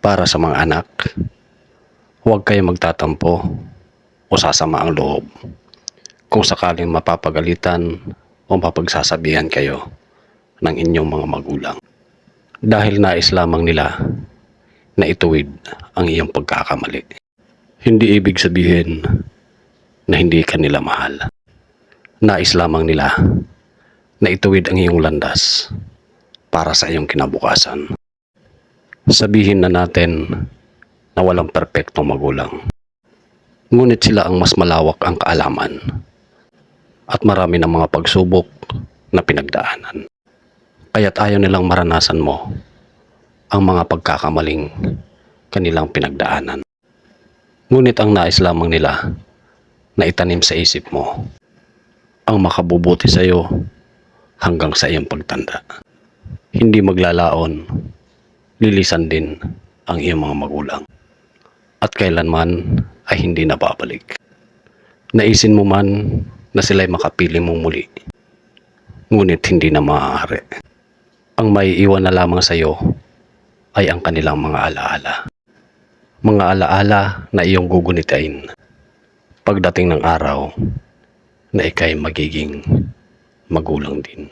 Para sa mga anak, huwag kayong magtatampo o sasama ang loob. Kung sakaling mapapagalitan o mapagsasabihan kayo ng inyong mga magulang. Dahil nais lamang nila na ituwid ang iyong pagkakamali. Hindi ibig sabihin na hindi ka nila mahal. Nais lamang nila na ituwid ang iyong landas para sa iyong kinabukasan. Sabihin na natin na walang perpektong magulang. Ngunit sila ang mas malawak ang kaalaman at marami ng mga pagsubok na pinagdaanan. Kaya't ayaw nilang maranasan mo ang mga pagkakamaling kanilang pinagdaanan. Ngunit ang nais lamang nila na itanim sa isip mo ang makabubuti sa iyo hanggang sa iyong pagtanda. Hindi maglalaon, lilisan din ang iyong mga magulang. At kailanman ay hindi na babalik. Naisin mo man na sila'y makapili mong muli. Ngunit hindi na maaari. Ang maiiwan na lamang sa iyo ay ang kanilang mga alaala. Mga alaala na iyong gugunitain pagdating ng araw na ikay magiging magulang din.